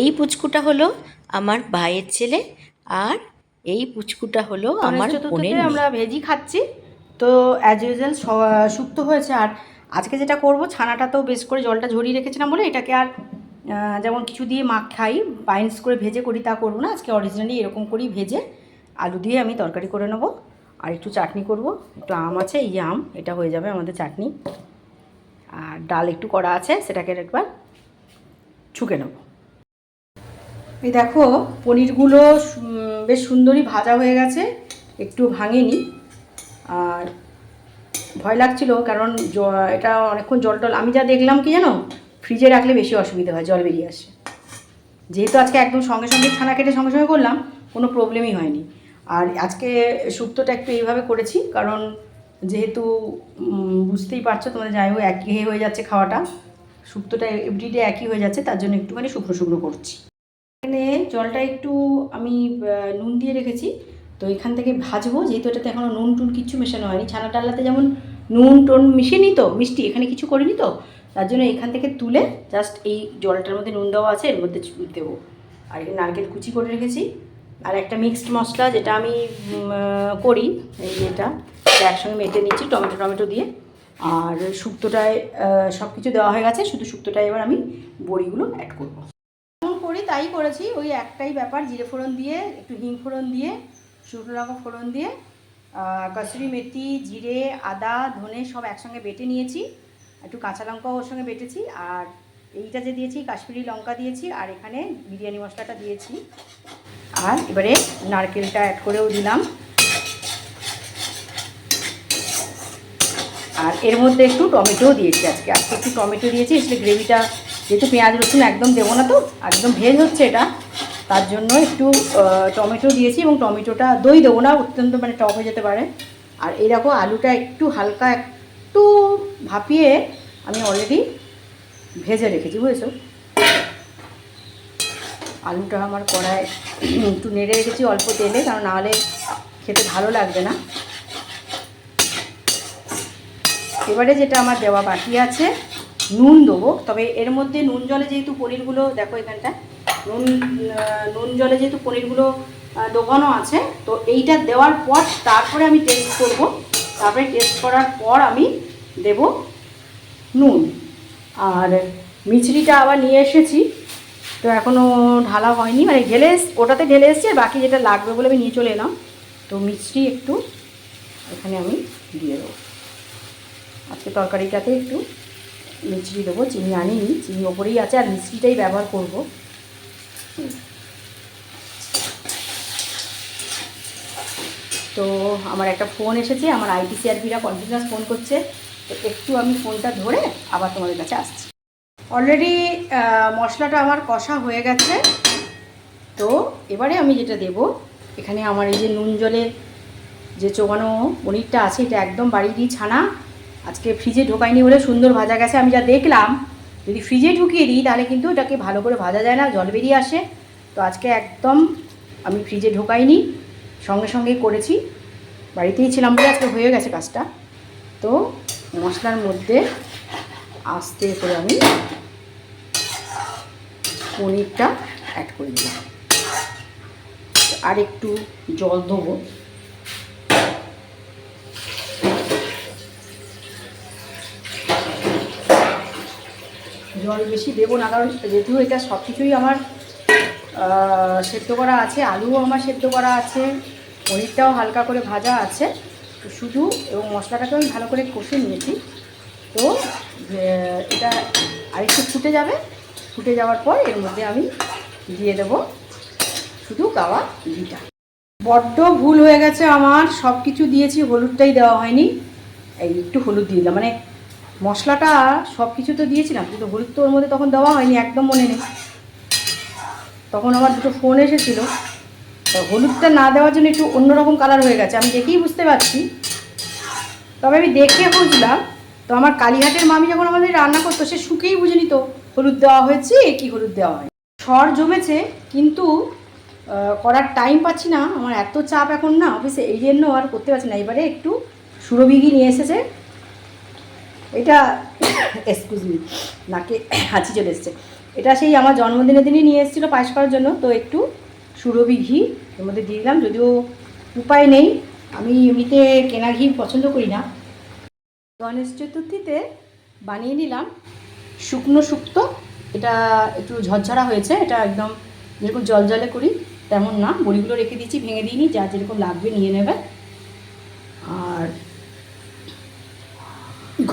এই পুচকুটা হলো আমার ভাইয়ের ছেলে আর এই পুচকুটা হলো আমার বোনের আমরা ভেজি খাচ্ছি। তো অ্যাজ ইউজুয়াল শুক্ত হয়েছে আর আজকে যেটা করব ছানাটা তো বেশ করে জলটা ঝরিয়ে রেখেছিলাম বলে এটাকে আর যেমন কিছু দিয়ে মাখ খাই বাইন্স করে ভেজে করি তা করব না। আজকে অরিজিনালি এরকম করেই ভেজে আলু দিয়ে আমি তরকারি করে নেব। আর একটু চাটনি করব। একটু আম আছে এই আম এটা হয়ে যাবে আমাদের চাটনি। আর ডাল একটু করা আছে সেটাকে একবার ছুকে নেব। এই দেখো, পনিরগুলো বেশ সুন্দরই ভাজা হয়ে গেছে। একটু ভাঙেনি। আর ভয় লাগছিল, কারণ এটা অনেকক্ষণ জল টল, আমি যা দেখলাম কি জানো, ফ্রিজে রাখলে বেশি অসুবিধা হয়, জল বেরিয়ে আসে। যেহেতু আজকে একদম সঙ্গে সঙ্গে ছানা কেটে সঙ্গে সঙ্গে করলাম, কোনো প্রবলেমই হয়নি। আর আজকে শুক্তোটা একটু এইভাবে করেছি, কারণ যেহেতু বুঝতেই পারছ তোমাদের যাই হোক একই হয়ে যাচ্ছে খাওয়াটা শুক্তোটা এভরিডে একই হয়ে যাচ্ছে, তার জন্য একটুখানি শুকনো শুকনো করছি। এখানে জলটা একটু আমি নুন দিয়ে রেখেছি। তো এখান থেকে ভাজবো, যেহেতু এটাতে এখনও নুন টুন কিছু মেশানো হয়নি। ছানা ডাল্লাতে যেমন নুন টুন মিশিয়ে নি তো, মিষ্টি, এখানে কিছু করিনি তো, তার জন্য এখান থেকে তুলে জাস্ট এই জলটার মধ্যে নুন দেওয়া আছে, এর মধ্যে দেবো। আর এখানে নারকেল কুচি করে রেখেছি। আর একটা মিক্সড মশলা যেটা আমি করি, এই এটা একসঙ্গে মেটে নিচ্ছি, টমেটো টমেটো দিয়ে। আর শুক্তোটায় সব কিছু দেওয়া হয়ে গেছে, শুধু শুক্তোটায় এবার আমি বড়িগুলো অ্যাড করব। তাই করেছি, ওই একটাই ব্যাপার, জিরে ফোড়ন দিয়ে, একটু হিং ফোড়ন দিয়ে, শুকনো লঙ্কা ফোড়ন দিয়ে কসুরি মেথি, জিরে, আদা, ধনে সব একসঙ্গে বেটে নিয়েছি, একটু কাঁচা লঙ্কাও ওর সঙ্গে বেটেছি, আর এইটা যে দিয়েছি, কাশ্মীরি লঙ্কা দিয়েছি, আর এখানে বিরিয়ানি মশলাটা দিয়েছি। আর এবারে নারকেলটা অ্যাড করেও দিলাম। আর এর মধ্যে একটু টমেটোও দিয়েছি আজকে আজকে একটু টমেটো দিয়েছি, আসলে গ্রেভিটা যেহেতু পেঁয়াজ, রসুন একদম দেবো না তো, একদম ভেজ হচ্ছে এটা, তার জন্য একটু টমেটো দিয়েছি এবং টমেটোটা, দই দেবো না, অত্যন্ত মানে টক হয়ে যেতে পারে। আর এই দেখো, আলুটা একটু হালকা একটু ভাপিয়ে আমি অলরেডি ভেজে রেখেছি, বুঝেছ? আলুটা আমার কড়ায় একটু নেড়ে রেখেছি অল্প তেলে, কারণ নাহলে খেতে ভালো লাগবে না। এবারে যেটা আমার দেওয়া বাকি আছে নুন দেবো। তবে এর মধ্যে নুন জলে যেহেতু পনিরগুলো, দেখো এখানটা, নুন নুন জলে যেহেতু পনিরগুলো ডোবানো আছে, তো এইটা দেওয়ার পর তারপরে আমি টেস্ট করব। তারপরে টেস্ট করার পর আমি দেব নুন। আর মিচড়িটা আবার নিয়ে এসেছি, তো এখনও ঢালা হয়নি। মানে ঢেলে ওটাতে ঢেলে এসছে, আর বাকি যেটা লাগবে বলে আমি নিয়ে চলে এলাম। তো মিষ্টি একটু এখানে আমি দিয়ে দেবো। আজকে তরকারিটাতে একটু মিষ্টি দেবো চিনি আনিনি চিনি ওপরেই আছে, আর মিষ্টিটাই ব্যবহার করব। তো আমার একটা ফোন এসেছে, আমার আইটিসিআরপিরা কন্টিনিউয়াস ফোন করছে, তো একটু আমি ফোনটা ধরে আবার তোমাদের কাছে আসছি। অলরেডি মশলাটা আমার কষা হয়ে গেছে। তো এবারে আমি যেটা দেব, এখানে আমার এই যে নুন জলে যে চোবানো পনিরটা আছে, এটা একদম বাড়িয়ে দিই ছানা। আজকে ফ্রিজে ঢোকাইনি বলে সুন্দর ভাজা গেছে, আমি যা দেখলাম, যদি ফ্রিজে ঢুকিয়ে দিই, তাহলে কিন্তু এটাকে ভালো করে ভাজা যায় না, জল বেরিয়ে আসে। তো আজকে একদম আমি ফ্রিজে ঢোকাইনি, সঙ্গে সঙ্গেই করেছি। বাড়িতেই ছিলাম বলে আজকে হয়ে গেছে কাজটা। তো মশলার মধ্যে আস্তে করে আমি পনিরটা অ্যাড করে দিলাম। আর একটু জল দেবো। জল বেশি দেবো না, কারণ যেহেতু এটা সব কিছুই আমার সেদ্ধ করা আছে, আলুও আমার সেদ্ধ করা আছে, পনিরটাও হালকা করে ভাজা আছে, তো শুধু এবং মশলাটাকেও আমি ভালো করে কষে নিয়েছি। তো এটা আরেকটু ফুটে যাবে, ফুটে যাওয়ার পর এর মধ্যে আমি দিয়ে দেবো শুধু গাওয়া ঘিটা। বড্ড ভুল হয়ে গেছে আমার সব কিছু দিয়েছি, হলুদটাই দেওয়া হয়নি, এই একটু হলুদ দিয়ে দিলাম মানে মশলাটা সব কিছু তো দিয়েছিলাম, কিন্তু হলুদ তো ওর মধ্যে তখন দেওয়া হয়নি, একদম মনে নেই। তখন আমার দুটো ফোন এসেছিল। হলুদটা না দেওয়ার জন্য একটু অন্যরকম কালার হয়ে গেছে, আমি দেখেই বুঝতে পারছি। তবে আমি দেখে বুঝলাম তো আমার কালীঘাটের মামি যখন আমাদের রান্না করতো, সে শুকেই বুঝে নিত হলুদ দেওয়া হয়েছে, কি হলুদ দেওয়া হয় সর জমেছে, কিন্তু করার টাইম পাচ্ছি না। আমার এত চাপ এখন না অফিসে এই জন্য আর করতে পারছি না। এবারে একটু সুরবিঘি নিয়ে এসেছে। এটা এক্সকিউজ মি নাকে হাঁচি চলে এসছে। এটা সেই আমার জন্মদিনের দিনই নিয়ে এসেছিল পায়েস করার জন্য, তো একটু সুরভি ঘি এর মধ্যে দিয়ে দিলাম, যদিও উপায় নেই। আমি এমনিতে কেনা ঘি পছন্দ করি না। গণেশ চতুর্থীতে বানিয়ে নিলাম শুকনো শুক্তো। এটা একটু ঝরঝরা হয়েছে, এটা একদম যেরকম জল জলে করি, তেমন না। বড়িগুলো রেখে দিয়েছি, ভেঙে দিইনি, যা যেরকম লাগবে নিয়ে নেবে আর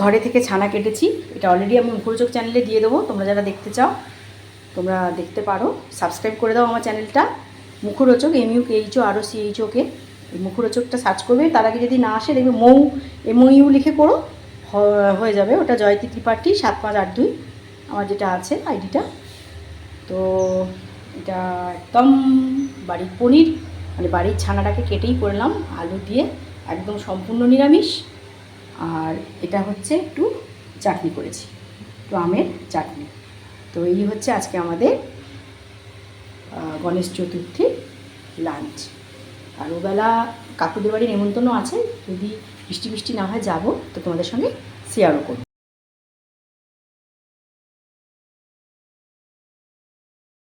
ঘরে থেকে ছানা কেটেছি। এটা অলরেডি আমি মুখরোচক চ্যানেলে দিয়ে দেবো। তোমরা যারা দেখতে চাও, তোমরা দেখতে পারো। সাবস্ক্রাইব করে দাও আমার চ্যানেলটা মুখরোচক M U H O R O C H ওকে এই মুখরোচকটা সার্চ করবে। তার আগে যদি না আসে, দেখবে মৌ এম ইউ লিখে করো হয়ে যাবে। ওটা জয়তী ত্রিপাঠী, সাত পাঁচ আট দুই। আমার যেটা আছে, আইডিটা। তো এটা একদম বাড়ির পনির। মানে বাড়ির ছানাটাকে কেটেই করলাম, আলু দিয়ে। একদম সম্পূর্ণ নিরামিষ। আর এটা হচ্ছে একটু চাটনি করেছি, একটু আমের চাটনি। তো এই হচ্ছে আজকে আমাদের গণেশ চতুর্থী লাঞ্চ। আর ওবেলা কাকুদের বাড়ির নেমন্তন্ন আছে, যদি বৃষ্টি বৃষ্টি না হয় যাব, তো তোমাদের সঙ্গে শেয়ারও করব।